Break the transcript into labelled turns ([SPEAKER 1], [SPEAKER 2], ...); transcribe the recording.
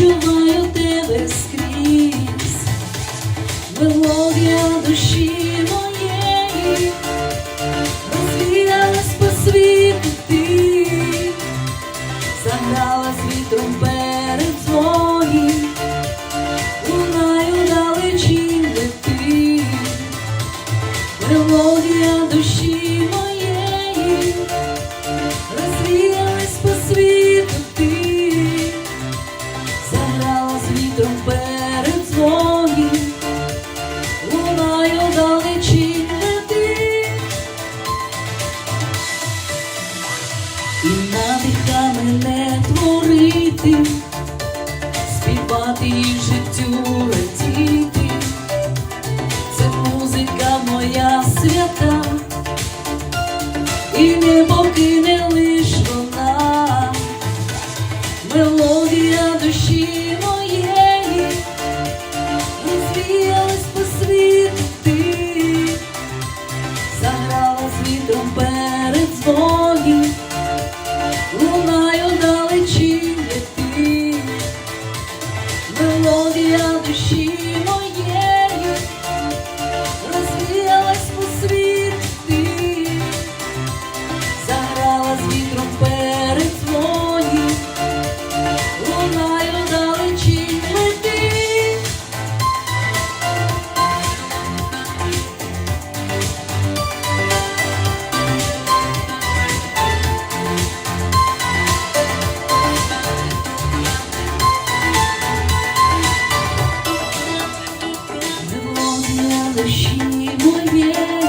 [SPEAKER 1] відчуваю тебе скрізь, мелодія душі моєї, розвіялась по світу ти, заграла з вітром перед злої. Надиха мене творити, співати і життю радіти. Це музика моя свята, і не покине лиш вона, мелодія душі моєї, мелодія душі моєї, кохання моє.